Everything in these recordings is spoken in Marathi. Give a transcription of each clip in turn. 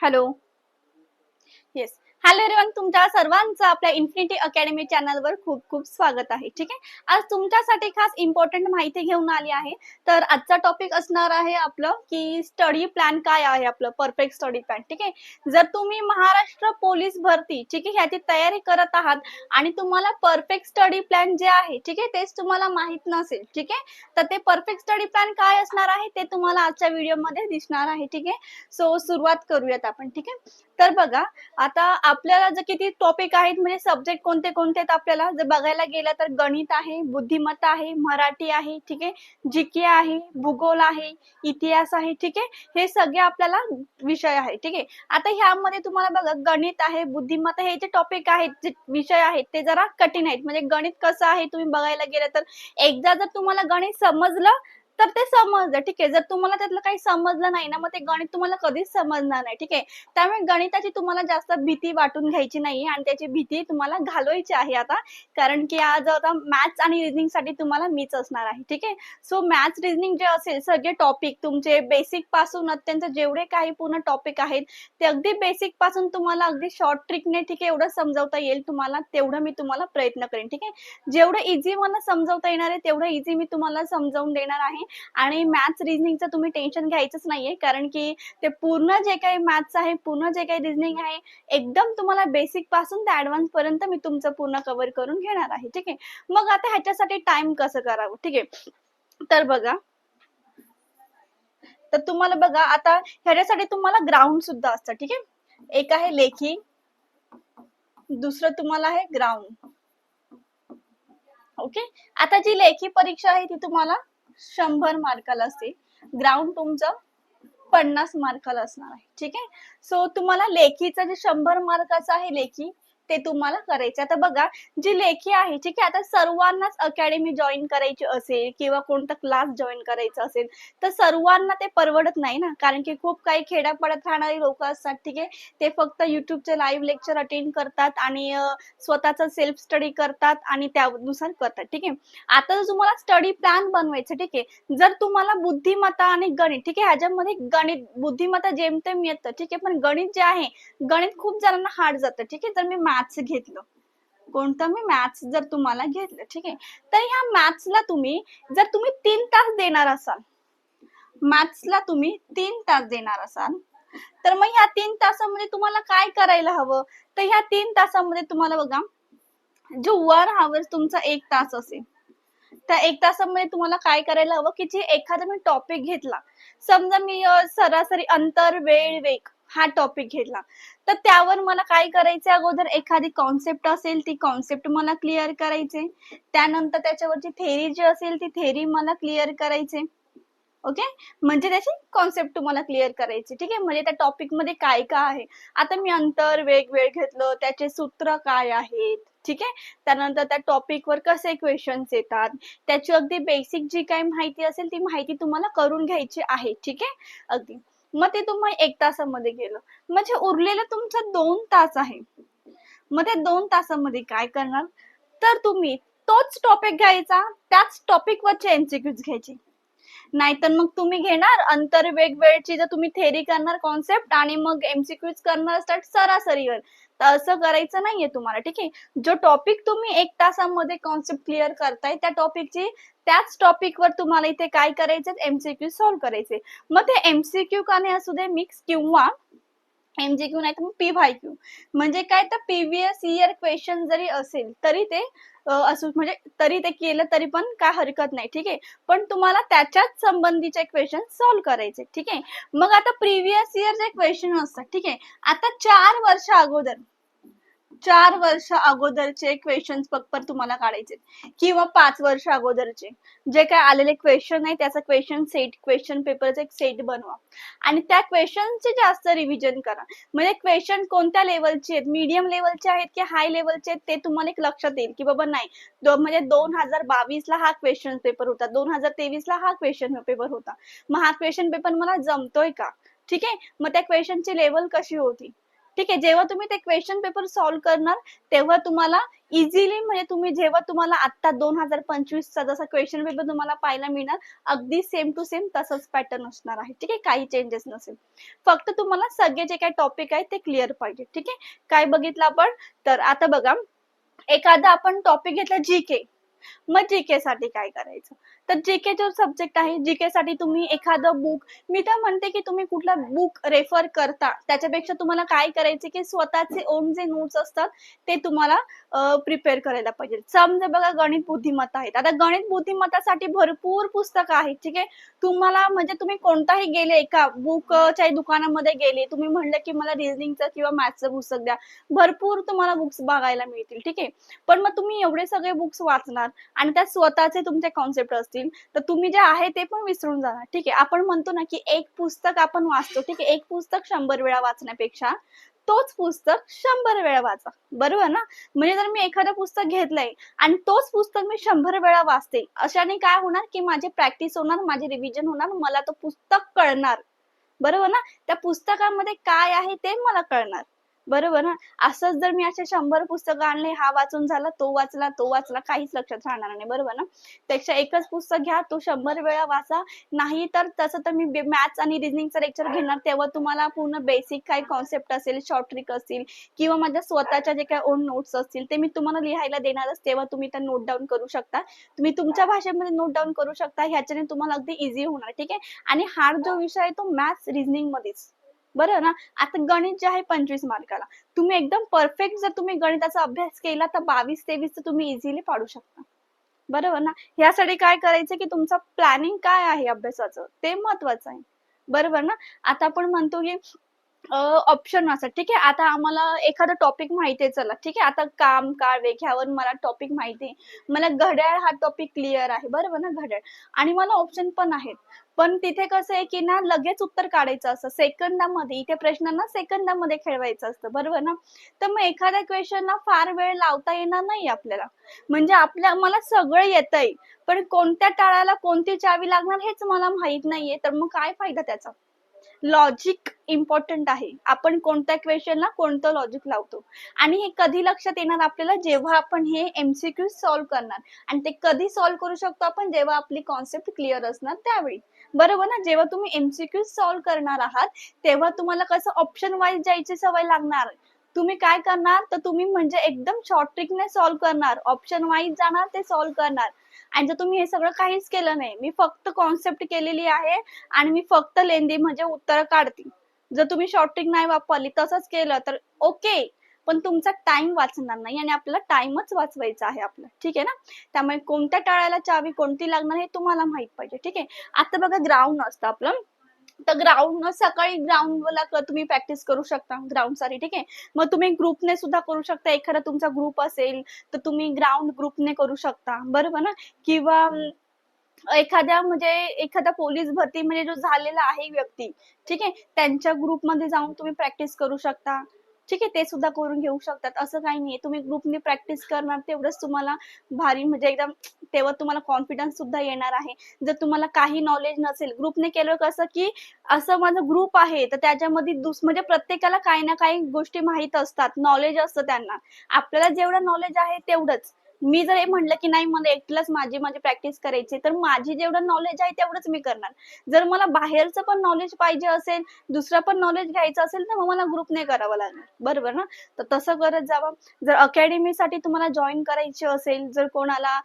हॅलो येस हॅलो एव्हरीवन तुमच्या सर्वांचं आपल्या इन्फिनिटी अकॅडमी चॅनलवर खूप खूप स्वागत आहे ठीक आहे? आज तुमच्यासाठी खास इम्पॉर्टंट माहिती घेऊन आली आहे. तर आजचा टॉपिक असणार आहे आपलं की स्टडी प्लॅन काय आहे आपलं परफेक्ट स्टडी प्लॅन ठीक आहे? जर तुम्ही महाराष्ट्र पोलीस भरती ठीक आहे ह्याची तयारी करत आहात आणि तुम्हाला परफेक्ट स्टडी प्लॅन जे आहे ठीक आहे तेच तुम्हाला माहीत नसेल ठीक आहे? तर ते परफेक्ट स्टडी प्लॅन काय असणार आहे ते तुम्हाला आजच्या व्हिडिओमध्ये दिसणार आहे ठीक आहे? सो सुरुवात करूयात आपण ठीक आहे? तर बघा आता आपल्याला जर किती टॉपिक आहेत म्हणजे सब्जेक्ट कोणते कोणते आहेत आपल्याला? जर बघायला गेलं तर गणित आहे बुद्धिमत्ता आहे मराठी आहे ठीक आहे? जीके आहे भूगोल आहे इतिहास आहे ठीक आहे? हे सगळे आपल्याला विषय आहे ठीक आहे? आता ह्यामध्ये तुम्हाला बघा गणित आहे बुद्धिमत्ता हे जे टॉपिक आहेत जे विषय आहेत ते जरा कठीण आहेत. म्हणजे गणित कसं आहे तुम्ही बघायला गेलं तर एकदा जर तुम्हाला गणित समजलं तर ते समजलं ठीक आहे. जर तुम्हाला त्यातलं काही समजलं नाही ना मग ते गणित तुम्हाला कधीच समजणार नाही ठीक आहे. त्यामुळे गणिताची तुम्हाला जास्त भीती वाटून घ्यायची नाही आणि त्याची भीती तुम्हाला घालवायची आहे आता. कारण की आज आता मॅथ्स आणि रिझनिंगसाठी तुम्हाला मीच असणार आहे ठीक आहे. सो मॅथ्स रिझनिंग जे असेल सगळे टॉपिक तुमचे बेसिकपासून अत्यंत जेवढे काही पूर्ण टॉपिक आहेत ते अगदी बेसिकपासून तुम्हाला अगदी शॉर्ट ट्रिकने ठीक आहे एवढं समजावता येईल तुम्हाला तेवढं मी तुम्हाला प्रयत्न करेन ठीक आहे. जेवढं इझी मला समजावता येणार आहे तेवढं इझी मी तुम्हाला समजावून देणार आहे. आणि मॅथ्स रिझनिंगचं तुम्ही टेन्शन घ्यायचंच नाहीये. कारण की ते पूर्ण जे काही मॅथ्स आहे पूर्ण जे काही रिझनिंग आहे एकदम तुम्हाला बेसिकपासून ते ऍडव्हान्स पर्यंत मी तुमचं पूर्ण कव्हर करून घेणार आहे. ठीक आहे? मग आता ह्याच्यासाठी टाइम कसं करावं? ठीक आहे? तर बघा. तर तुम्हाला बघा आता ह्याच्यासाठी तुम्हाला ग्राउंड सुद्धा असतं. ठीक आहे? एक आहे लेखी. दुसरं तुम्हाला आहे ग्राउंड ओके? आता जी लेखी परीक्षा आहे ती तुम्हाला शंभर मार्काला असते ग्राउंड तुमचं पन्नास मार्काला असणार आहे. ठीक आहे? सो तुम्हाला लेखीचा जे शंभर मार्काचं आहे लेखी ते तुम्हाला करायचे. आता बघा जी लेखी आहे ठीक आहे आता सर्वांनाच अकॅडमी जॉईन करायची असेल किंवा कोणता क्लास जॉईन करायचा असेल तर सर्वांना ते परवडत नाही ना. कारण की खूप काही खेड्यापाड्यात राहणारी लोक असतात ठीक आहे. ते फक्त युट्यूबचे लाईव्ह लेक्चर अटेंड करतात आणि स्वतःचा सेल्फ स्टडी करतात आणि त्यानुसार करतात ठीक आहे. आता जर तुम्हाला स्टडी प्लॅन बनवायचं ठीक आहे. जर तुम्हाला बुद्धिमत्ता आणि गणित ठीक आहे ह्याच्यामध्ये गणित बुद्धिमत्ता जेमतेम येतं ठीक आहे. पण गणित जे आहे गणित खूप जणांना हार्ड जातं ठीक आहे. जर मी मॅथ्स घेतलं. कोणतं? मी मॅथ्स जर तुम्हाला घेतलं ठीक आहे? तर ह्या मॅथ्सला तुम्ही जर तुम्ही तीन तास देणार असाल मॅथ्सला तुम्ही तीन तास देणार असाल तर मग ह्या तीन तासामध्ये तुम्हाला काय करायला हवं? तर ह्या तीन तासामध्ये तुम्हाला बघा जो वन आवर तुमचा एक तास असेल त्या एक तासामध्ये तुम्हाला काय करायला हवं? की जे एखादा मी टॉपिक घेतला समजा मी सरासरी अंतर वेळ वेग हा टॉपिक घेतला. तर त्यावर मला काय करायचे अगोदर? एखादी कॉन्सेप्ट असेल ती कॉन्सेप्ट मला क्लिअर करायचे त्यानंतर त्याच्यावरची थेरी जी असेल ती थेरी मला क्लिअर करायचे ओके म्हणजे त्याची कॉन्सेप्ट तुम्हाला क्लिअर करायची. ठीक आहे? म्हणजे त्या टॉपिकमध्ये काय काय आहे? आता मी अंतर वेग वेळ घेतलं. त्याचे सूत्र काय आहेत? ठीक आहे? त्यानंतर त्या टॉपिकवर कसे क्वेश्चन्स येतात? त्याची अगदी बेसिक जी काही माहिती असेल ती माहिती तुम्हाला करून घ्यायची आहे. ठीक आहे? अगदी. मग ते तुम्हाला एक तासामध्ये गेलं. म्हणजे उरलेलं तुमचं दोन तास आहे मग त्या दोन तासामध्ये काय करणार? तर तुम्ही तोच टॉपिक घ्यायचा त्याच टॉपिक वरचे एमसीक्यूज घ्यायचे. नाहीतर मग तुम्ही घेणार अंतर वेग जर तुम्ही थेरी करणार कॉन्सेप्ट आणि मग एमसीक्यूज करणार स्टार्ट सरासरीवर. तर असं करायचं नाहीये तुम्हाला ठीक आहे? जो टॉपिक तुम्ही एक तासामध्ये कॉन्सेप्ट क्लिअर करताय त्या टॉपिकची त्याच टॉपिक वर तुम्हाला इथे काय करायचे एमसीक्यू सॉल्व्ह करायचे मग ते एमसीक्यू का नाही असू दे मिक्स किंवा एमजीक्यू नाही तर मग पी वाय क्यू म्हणजे काय? तर प्रिव्हियस इयर क्वेश्चन जरी असेल तरी ते असू म्हणजे तरी ते केलं तरी पण काय हरकत नाही ठीक आहे? पण तुम्हाला त्याच्याच संबंधीचे क्वेश्चन सॉल्व्ह करायचे ठीक आहे? मग आता प्रिव्हियस इयर जे क्वेश्चन असतात ठीक आहे? आता चार वर्ष अगोदर चार वर्ष अगोदरचे क्वेश्चन फक्त तुम्हाला काढायचे किंवा पाच वर्ष अगोदरचे. जे काय आलेले क्वेश्चन आहे त्याचा क्वेश्चन सेट क्वेश्चन पेपरचा एक सेट बनवा. आणि त्या क्वेश्चनचे जास्त रिव्हिजन करा. म्हणजे क्वेश्चन कोणत्या लेवलचे आहेत? मीडियम लेवलचे आहेत की हाय लेवलचे आहेत? ते तुम्हाला एक लक्षात येईल की बाबा नाही. दो- म्हणजे दोन हजार बावीस ला हा क्वेश्चन पेपर होता. दोन हजार तेवीस ला हा क्वेश्चन पेपर होता. मग हा क्वेश्चन पेपर मला जमतोय का? ठीक आहे? मग त्या क्वेश्चनची लेवल कशी होती? ठीक आहे जेव्हा तुम्ही ते क्वेश्चन पेपर सॉल्व्ह करणार तेव्हा तुम्हाला इझिली म्हणजे तुम्ही जेव्हा तुम्हाला आता दोन हजार पंचवीसचा जसा क्वेश्चन पेपर तुम्हाला पाहायला मिळणार अगदी सेम टू सेम तसंच पॅटर्न असणार आहे. ठीक आहे काही चेंजेस नसेल. फक्त तुम्हाला सगळे जे काही टॉपिक आहे ते क्लिअर पाहिजे. ठीक आहे काय बघितलं आपण? तर आता बघा एखादा आपण टॉपिक घेतला जी के मग जीके साठी काय करायचं? तर जीके जो सब्जेक्ट आहे जीके साठी तुम्ही एखादं बुक मी तर म्हणते की तुम्ही कुठला बुक रेफर करता त्याच्यापेक्षा तुम्हाला काय करायचे की स्वतःचे ओन जे नोट्स असतात ते तुम्हाला प्रिपेअर करायला पाहिजे. समजा बघा गणित बुद्धिमत्ता आहेत. आता गणित बुद्धिमत्तासाठी भरपूर पुस्तकं आहेत ठीक आहे? तुम्हाला म्हणजे तुम्ही कोणताही गेले एका बुकच्या दुकानामध्ये गेले तुम्ही म्हणलं की मला रिझनिंगचं किंवा मॅथ्सचं पुस्तक द्या भरपूर तुम्हाला बुक्स बघायला मिळतील ठीक आहे? पण मग तुम्ही एवढे सगळे बुक्स वाचणार आणि त्यात स्वतःचे तुमचे कॉन्सेप्ट असतील. तर तुम्ही जे आहे ते पण विसरून जाणार. ठीक आहे? आपण म्हणतो ना की एक पुस्तक आपण वाचतो. ठीक आहे? एक पुस्तक शंभर वेळा वाचण्यापेक्षा तोच पुस्तक शंभर वेळा वाचा. बरोबर ना? म्हणजे जर मी एखादं पुस्तक घेतलंय आणि तोच पुस्तक मी शंभर वेळा वाचते अशाने काय होणार की माझी प्रॅक्टिस होणार माझे रिव्हिजन होणार मला तो पुस्तक कळणार. बरोबर ना? त्या पुस्तकामध्ये काय आहे ते मला कळणार. बरोबर ना? असंच जर मी असे शंभर पुस्तकं आणले हा वाचून झाला तो वाचला तो वाचला काहीच लक्षात राहणार नाही बरोबर ना? त्यापेक्षा एकच पुस्तक घ्या तो शंभर वेळा वाचा. नाही तर तसं तर मी मॅथ्स आणि रिझनिंगचं लेक्चर घेणार तेव्हा तुम्हाला पूर्ण बेसिक काही कॉन्सेप्ट असेल शॉर्ट ट्रिक असतील किंवा माझ्या स्वतःच्या जे काही ओन नोट्स असतील ते मी तुम्हाला लिहायला देणारच तेव्हा तुम्ही त्या नोट डाऊन करू शकता. तुम्ही तुमच्या भाषेमध्ये नोट डाऊन करू शकता ह्याच्याने तुम्हाला अगदी इझी होणार ठीक आहे? आणि हार्ड जो विषय आहे तो मॅथ्स रिझनिंग मध्येच. बरं ना? आता गणित जे आहे पंचवीस मार्काला. तुम्ही एकदम परफेक्ट जर तुम्ही गणिताचा अभ्यास केला तर बावीस तेवीस तर तुम्ही इझिली पाडू शकता. बरोबर ना? यासाठी काय करायचं की तुमचं प्लॅनिंग काय आहे अभ्यासाचं? ते महत्वाचं आहे. बरोबर ना? आता आपण म्हणतो की ऑप्शन असतात. ठीक आहे? आता आम्हाला एखादा टॉपिक माहिती आहे चला. ठीक आहे? आता काम काळ वेग ह्यावर मला टॉपिक माहिती आहे. मला घड्याळ हा टॉपिक क्लिअर आहे. बरोबर ना घड्याळ? आणि मला ऑप्शन पण आहेत. पण तिथे कसं आहे की ना लगेच उत्तर काढायचं असतं. सेकंदामध्ये इथे प्रश्नांना सेकंदामध्ये खेळवायचं असतं. बरोबर ना? तर मग एखाद्या क्वेश्चनला फार वेळ लावता येणार नाही आपल्याला. म्हणजे आपल्या मला सगळं येतंय. पण कोणत्या टाळाला कोणती चावी लागणार हेच मला माहीत नाहीये. तर मग काय फायदा त्याचा? लॉजिक इम्पॉर्टंट आहे. आपण कोणत्या क्वेश्चनला कोणतं लॉजिक लावतो? आणि हे कधी लक्षात येणार आपल्याला? जेव्हा आपण हे एमसीक्यू सॉल्व्ह करणार. आणि ते कधी सॉल्व्ह करू शकतो आपण? जेव्हा आपली कॉन्सेप्ट क्लिअर असणार त्यावेळी. बरोबर ना? जेव्हा तुम्ही एमसीक्यू सॉल्व्ह करणार आहात तेव्हा तुम्हाला कसं ऑप्शन वाईज जायची सवय लागणार. तुम्ही काय करणार? तर तुम्ही म्हणजे एकदम शॉर्ट ट्रिकने सॉल्व्ह करणार. ऑप्शन वाईज जाणार ते सॉल्व्ह करणार. आणि जर तुम्ही हे सगळं काहीच केलं नाही मी फक्त कॉन्सेप्ट केलेली आहे आणि मी फक्त लेंदी म्हणजे उत्तर काढते. जर तुम्ही शॉर्ट नाही वापरली तसंच केलं तर ओके पण तुमचा टाइम वाचणार नाही आणि आपल्याला टाइमच वाचवायचा आहे आपला. ठीक आहे ना? त्यामुळे कोणत्या टाळायला चावी कोणती लागणार हे तुम्हाला माहीत पाहिजे. ठीक आहे? आता बघा ग्राउंड असतं आपलं. तर ग्राउंड सकाळी ग्राउंडला तुम्ही प्रॅक्टिस करू शकता ग्राउंडसाठी ठीक आहे? मग तुम्ही ग्रुपने सुद्धा करू शकता. एखादा तुमचा ग्रुप असेल तर तुम्ही ग्राउंड ग्रुपने करू शकता. बरोबर ना? किंवा एखाद्या म्हणजे एखादा पोलीस भरती म्हणजे जो झालेला आहे व्यक्ती ठीक आहे? त्यांच्या ग्रुपमध्ये जाऊन तुम्ही प्रॅक्टिस करू शकता. ठीक आहे ते सुद्धा करून घेऊ शकतात. असं काही नाही तुम्ही ग्रुपने प्रॅक्टिस करणार तेवढंच तुम्हाला भारी म्हणजे एकदम तेव्हा तुम्हाला कॉन्फिडन्स सुद्धा येणार आहे. जर तुम्हाला काही नॉलेज नसेल ग्रुपने केलं कसं की असं माझं ग्रुप आहे तर त्याच्यामध्ये दुस म्हणजे प्रत्येकाला काही ना काही गोष्टी माहीत असतात. नॉलेज असतं त्यांना. आपल्याला जेवढं नॉलेज आहे तेवढंच. मी जर हे म्हणलं की नाही मला एकटीलाच माझी माझी प्रॅक्टिस करायची तर माझी जेवढं नॉलेज आहे तेवढंच मी करणार. जर मला बाहेरचं पण नॉलेज पाहिजे असेल दुसरं पण नॉलेज घ्यायचं असेल तर मग मला ग्रुपने करावं लागणार. बरोबर ना? तर तसं करत जावा. जर अकॅडमीसाठी तुम्हाला जॉईन करायची असेल जर कोणाला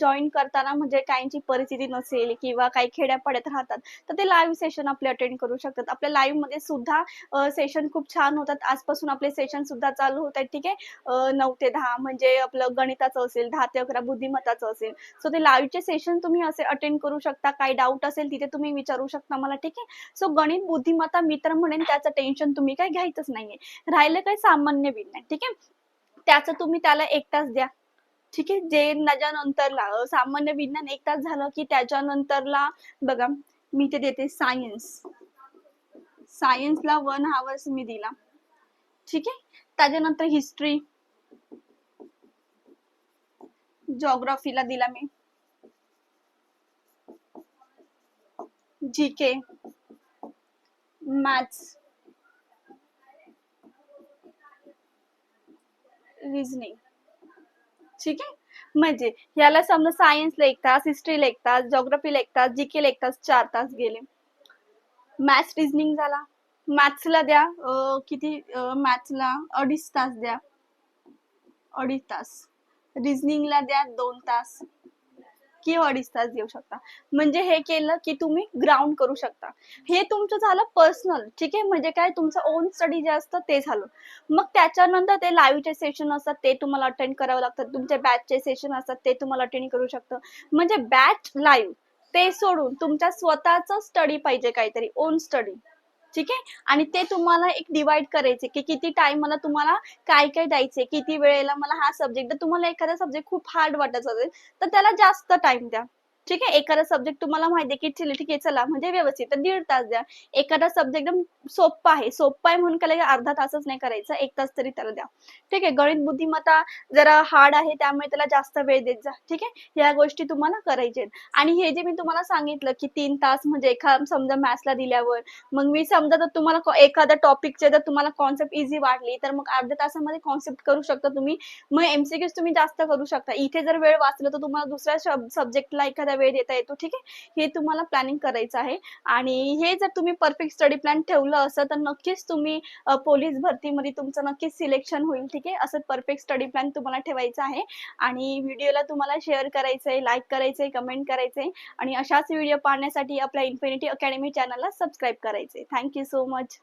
जॉईन करताना म्हणजे काहींची परिस्थिती नसेल किंवा काही खेड्यापाड्यात राहतात तर ते लाईव्ह सेशन आपले अटेंड करू शकतात. आपल्या लाईव्हमध्ये सुद्धा सेशन खूप छान होतात. आजपासून आपले सेशन सुद्धा चालू होत आहेत. ठीक आहे? नऊ ते दहा म्हणजे आपलं गणिताचं असेल दहा ते अकरा बुद्धिमत्ताचं असेल. सो ते लाईव्हचे सेशन तुम्ही असे अटेंड करू शकता. काही डाऊट असेल तिथे तुम्ही विचारू शकता मला ठीक आहे? सो गणित बुद्धिमत्ता मित्र म्हणेन त्याचं टेन्शन तुम्ही काय घ्यायचंच नाहीये. राहिलं काय सामान्य विज्ञान ठीक आहे? त्याचं तुम्ही त्याला एक तास द्या. ठीक आहे? जे त्याच्यानंतरला सामान्य विज्ञान एक तास झालं की त्याच्यानंतरला बघा मी ते देते सायन्स सायन्सला वन आवर्स मी दिला. ठीक आहे? त्याच्यानंतर हिस्ट्री जॉग्राफीला दिला मी. जी के मॅथ्स रिझनिंग ठीक आहे? म्हणजे याला समजा सायन्सला एक तास हिस्ट्रीला एक तास जॉग्रफीला एक तास जीकेला एक तास चार तास गेले. मॅथ्स रिझनिंग झाला. मॅथ्सला द्या किती मॅथ्सला अडीच तास द्या. अडीच तास. रिझनिंगला द्या दोन तास. किंवा अडीच तास देऊ शकता. म्हणजे हे केलं की तुम्ही ग्राउंड करू शकता. हे तुमचं झालं पर्सनल ठीक आहे? म्हणजे काय? तुमचं ओन स्टडी जे असतं ते झालं. मग त्याच्यानंतर ते लाईव्हचे सेशन असतात ते तुम्हाला अटेंड करावं लागतात तुमचे बॅचचे सेशन असतात ते तुम्हाला अटेंड करू शकतं. म्हणजे बॅच लाईव्ह ते सोडून तुमच्या स्वतःच स्टडी पाहिजे काहीतरी ओन स्टडी ठीक आहे? आणि ते तुम्हाला एक डिवाइड करायचे की किती टाइम मला तुम्हाला काय काय द्यायचे किती वेळेला मला हा सब्जेक्ट जर तुम्हाला एखादा सब्जेक्ट खूप हार्ड वाटत असेल तर त्याला जास्त टाइम द्या. ठीक आहे? एखादा सब्जेक्ट तुम्हाला माहिती आहे की ठीक आहे चला म्हणजे व्यवस्थित. तर दीड तास द्या. एखादा सब्जेक्ट एकदम सोप्पा आहे. सोप्पा आहे म्हणून काय अर्धा तासच नाही करायचा. एक तास तरी त्याला द्या. ठीक आहे? गणित बुद्धिमत्ता जरा हार्ड आहे त्यामुळे त्याला जास्त वेळ देत जा. ठीक आहे? या गोष्टी तुम्हाला करायच्या आहेत. आणि हे जे मी तुम्हाला सांगितलं की तीन तास म्हणजे एखा समजा मॅथ्सला दिल्यावर मग मी समजा जर तुम्हाला को- एखाद्या टॉपिकचे जर तुम्हाला कॉन्सेप्ट इझी वाटली तर मग अर्ध्या तासामध्ये कॉन्सेप्ट करू शकता तुम्ही. मग एमसीक्यूज तुम्ही जास्त करू शकता. इथे जर वेळ वाचलं तर तुम्हाला दुसऱ्या सब्जेक्टला एखाद्या वेळ देता येतो ठीक आहे? हे तुम्हाला प्लॅनिंग करायचं आहे. आणि हे जर तुम्ही परफेक्ट स्टडी प्लॅन ठेवलं असं तर नक्कीच तुम्ही पोलीस भरतीमध्ये तुमचं नक्कीच सिलेक्शन होईल ठीक आहे? असं परफेक्ट स्टडी प्लॅन तुम्हाला ठेवायचा आहे. आणि व्हिडिओला तुम्हाला शेअर करायचं आहे लाईक करायचं आहे कमेंट करायचं आहे आणि अशाच व्हिडिओ पाहण्यासाठी आपल्या इन्फिनिटी अकॅडमी चॅनलला सबस्क्राईब करायचे थँक्यू सो मच